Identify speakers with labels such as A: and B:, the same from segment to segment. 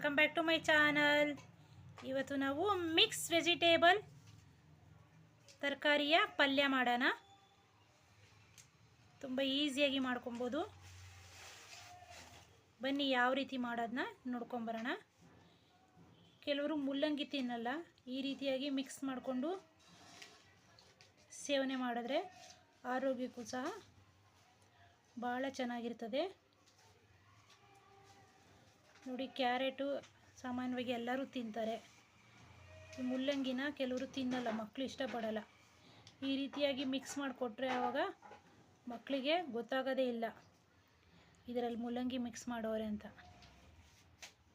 A: Welcome back to my channel ಇವತ್ತು ನಾವು mix vegetable ತರಕಾರಿಯ ಪಲ್ಯ ಮಾಡೋಣ. ತುಂಬ ಈಸಿಯಾಗಿ ಮಾಡ್ಕೊಬೋದು. ಬನ್ನಿ ಯಾವ ರೀತಿ ಮಾಡೋದನ್ನ ನೋಡ್ಕೊಂಬರೋಣ. ಕೆಲವರು ಮುಲ್ಲಂಗಿ ತಿನ್ನಲ್ಲ, ಈ ರೀತಿಯಾಗಿ ಮಿಕ್ಸ್ ಮಾಡಿಕೊಂಡು ಸೇವನೆ ಮಾಡಿದ್ರೆ ಆರೋಗ್ಯಕ್ಕೂ ಸಹ ಭಾಳ ಚೆನ್ನಾಗಿರ್ತದೆ. ನೋಡಿ, ಕ್ಯಾರೆಟು ಸಾಮಾನ್ಯವಾಗಿ ಎಲ್ಲರೂ ತಿಂತಾರೆ. ಈ ಮುಲ್ಲಂಗಿನ ಕೆಲವರು ತಿನ್ನಲ್ಲ ಮಕ್ಕಳು ಇಷ್ಟಪಡಲ್ಲ. ಈ ರೀತಿಯಾಗಿ ಮಿಕ್ಸ್ ಮಾಡಿಕೊಟ್ರೆ ಆವಾಗ ಮಕ್ಕಳಿಗೆ ಗೊತ್ತಾಗೋದೇ ಇಲ್ಲ. ಇದರಲ್ಲಿ ಮುಲ್ಲಂಗಿ ಮಿಕ್ಸ್ ಮಾಡೋರೆ ಅಂತ.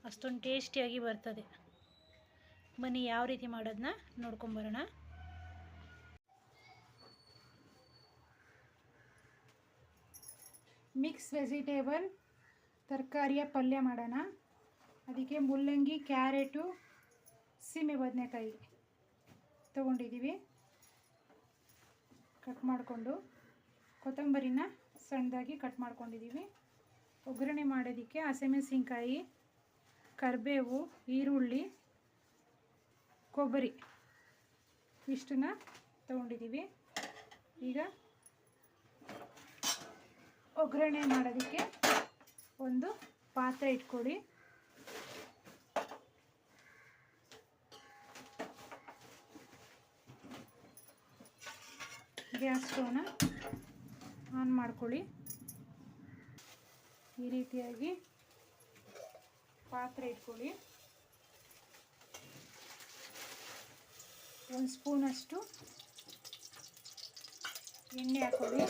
A: ಅಷ್ಟೊಂದು ಟೇಸ್ಟಿಯಾಗಿ ಬರ್ತದೆ. ಬನ್ನಿ, ಯಾವ ರೀತಿ ಮಾಡೋದನ್ನ ನೋಡ್ಕೊಂಬರೋಣ. ಮಿಕ್ಸ್ ವೆಜಿಟೇಬಲ್ ತರಕಾರಿಯ ಪಲ್ಯ ಮಾಡೋಣ. ಅದಕ್ಕೆ ಮುಲ್ಲಂಗಿ, ಕ್ಯಾರೆಟು, ಸೀಮೆ ಬದನೆಕಾಯಿ ತೊಗೊಂಡಿದ್ದೀವಿ. ಕಟ್ ಮಾಡಿಕೊಂಡು ಕೊತ್ತಂಬರಿನ ಸಣ್ಣದಾಗಿ ಕಟ್ ಮಾಡ್ಕೊಂಡಿದ್ದೀವಿ. ಒಗ್ಗರಣೆ ಮಾಡೋದಕ್ಕೆ ಹಸಿಮೆಣಸಿನ್ಕಾಯಿ, ಕರಿಬೇವು, ಈರುಳ್ಳಿ, ಕೊಬ್ಬರಿ ಇಷ್ಟನ್ನ ತೊಗೊಂಡಿದ್ದೀವಿ. ಈಗ ಒಗ್ಗರಣೆ ಮಾಡೋದಕ್ಕೆ ಒಂದು ಪಾತ್ರೆ ಇಟ್ಕೊಳ್ಳಿ. ಗ್ಯಾಸ್ ಸ್ಟೋವ್ನ ಆನ್ ಮಾಡ್ಕೊಳ್ಳಿ. ಈ ರೀತಿಯಾಗಿ ಪಾತ್ರೆ ಇಟ್ಕೊಳ್ಳಿ. ಒಂದು ಸ್ಪೂನಷ್ಟು ಎಣ್ಣೆ ಹಾಕೊಳ್ಳಿ.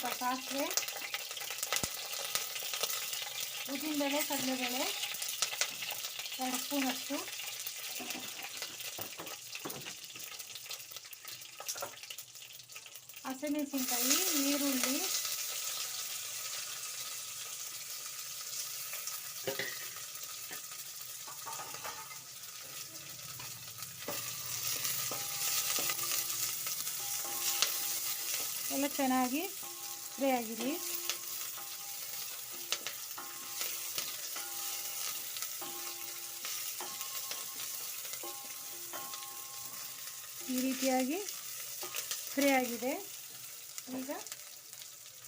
A: ಸ್ವಲ್ಪ ಸಾಸಿವೆ ಉದ್ದಿನಬೇಳೆ ಕಡಲೆಬೇಳೆ ಎರಡು ಸ್ಪೂನಷ್ಟು ಹಸಿಮೆಣಸಿನ್ಕಾಯಿ ಈರುಳ್ಳಿ ಎಲ್ಲ ಚೆನ್ನಾಗಿ ಫ್ರೈ ಆಗಿರಲಿ ಈ ರೀತಿಯಾಗಿ ಫ್ರೈ ಆಗಿದೆ. ಈಗ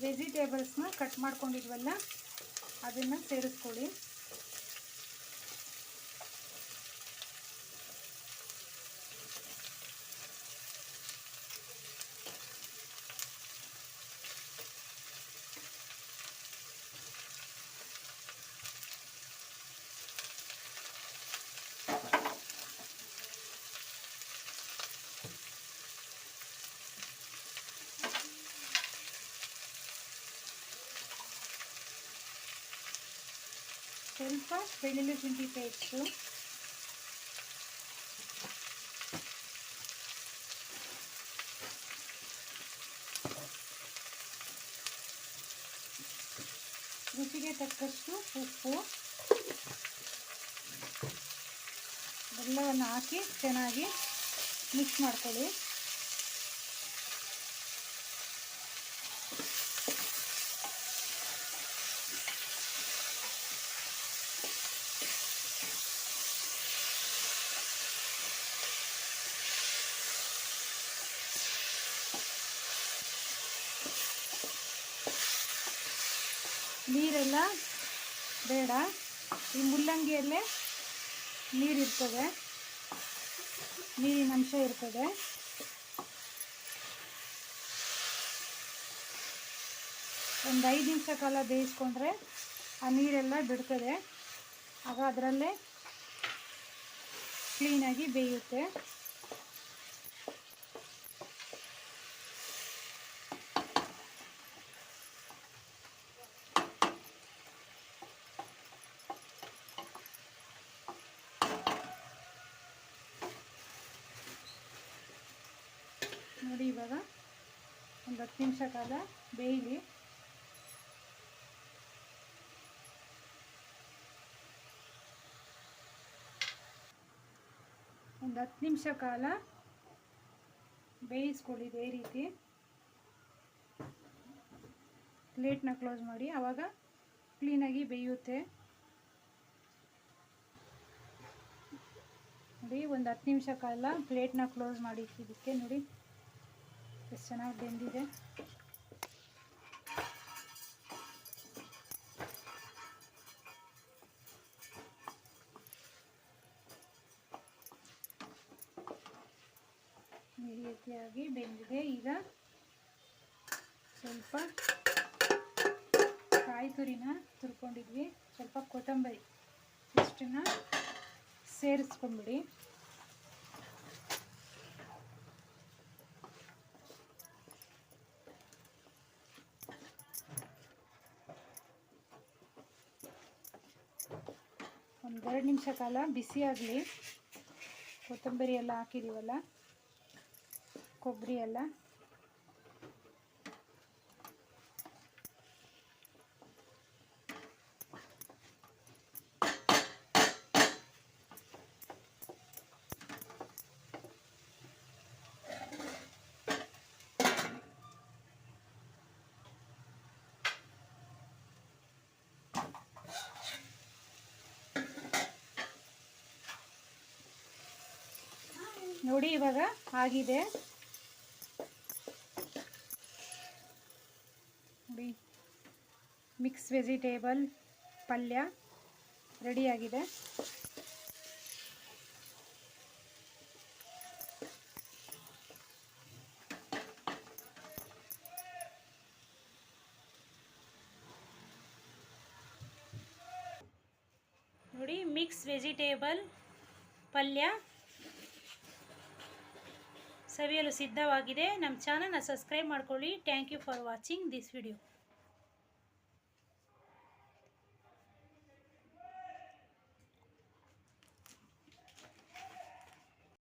A: ವೆಜಿಟೇಬಲ್ಸ್ನ ಕಟ್ ಮಾಡ್ಕೊಂಡಿದ್ವಲ್ಲ ಅದನ್ನು ಸೇರಿಸ್ಕೊಳ್ಳಿ. ಸ್ವಲ್ಪ ಬೆಳ್ಳುಳ್ಳಿ ಶುಂಠಿ ಪೇಸ್ಟು ರುಚಿಗೆ ತಕ್ಕಷ್ಟು ಉಪ್ಪು ಎಲ್ಲವನ್ನು ಹಾಕಿ ಚೆನ್ನಾಗಿ ಮಿಕ್ಸ್ ಮಾಡ್ಕೊಳ್ಳಿ ನೀರೆಲ್ಲ ಬೇಡ. ಈ ಮುಲ್ಲಂಗಿಯಲ್ಲೇ ನೀರಿರ್ತದೆ. ನೀರಿನ ಅಂಶ ಇರ್ತದೆ. ಒಂದು ಐದು ನಿಮಿಷ ಕಾಲ ಬೇಯಿಸ್ಕೊಂಡ್ರೆ ಆ ನೀರೆಲ್ಲ ಬಿಡ್ತದೆ. ಆಗ ಅದರಲ್ಲೇ ಕ್ಲೀನಾಗಿ ಬೇಯುತ್ತೆ. ನೋಡಿ ಇವಾಗ ಒಂದು ಹತ್ತು ನಿಮಿಷ ಕಾಲ ಬೇಯಲಿ. ಒಂದು ಹತ್ತು ನಿಮಿಷ ಕಾಲ ಬೇಯಿಸ್ಕೊಳ್ಳಿ ಇದೇ ರೀತಿ. ಪ್ಲೇಟ್ನ ಕ್ಲೋಸ್ ಮಾಡಿ ಆವಾಗ ಕ್ಲೀನಾಗಿ ಬೇಯುತ್ತೆ. ನೋಡಿ, ಒಂದು ಹತ್ತು ನಿಮಿಷ ಕಾಲ ಪ್ಲೇಟ್ನ ಕ್ಲೋಸ್ ಮಾಡಿ ಇದಕ್ಕೆ ನೋಡಿ. ಎಷ್ಟು ಚೆನ್ನಾಗಿ ಬೆಂದಿದೆ. ಈ ರೀತಿಯಾಗಿ ಬೆಂದಿದೆ. ಈಗ ಸ್ವಲ್ಪ ಕಾಯಿ ತುರಿನ ತುರ್ಕೊಂಡಿದ್ವಿ. ಸ್ವಲ್ಪ ಕೊತ್ತಂಬರಿ ಇಷ್ಟನ್ನ ಸೇರಿಸ್ಕೊಂಬಿಡಿ. ಒಂದೆರಡು ನಿಮಿಷ ಕಾಲ ಬಿಸಿ ಆಗಲಿ. ಕೊತ್ತಂಬರಿ ಎಲ್ಲ ಹಾಕಿದ್ದೀವಲ್ಲ ಕೊಬ್ಬರಿ ಎಲ್ಲ? ನೋಡಿ ಇವಾಗ ಆಗಿದೆ. ನೋಡಿ ಮಿಕ್ಸ್ ವೆಜಿಟೇಬಲ್ ಪಲ್ಯ ರೆಡಿಯಾಗಿದೆ. ನೋಡಿ ಮಿಕ್ಸ್ ವೆಜಿಟೇಬಲ್ ಪಲ್ಯ ಸವಿಯಲು ಸಿದ್ಧವಾಗಿದೆ. ನಮ್ಮ ಚಾನಲ್ನ ಸಬ್ಸ್ಕ್ರೈಬ್ ಮಾಡ್ಕೊಳ್ಳಿ. Thank you for watching this video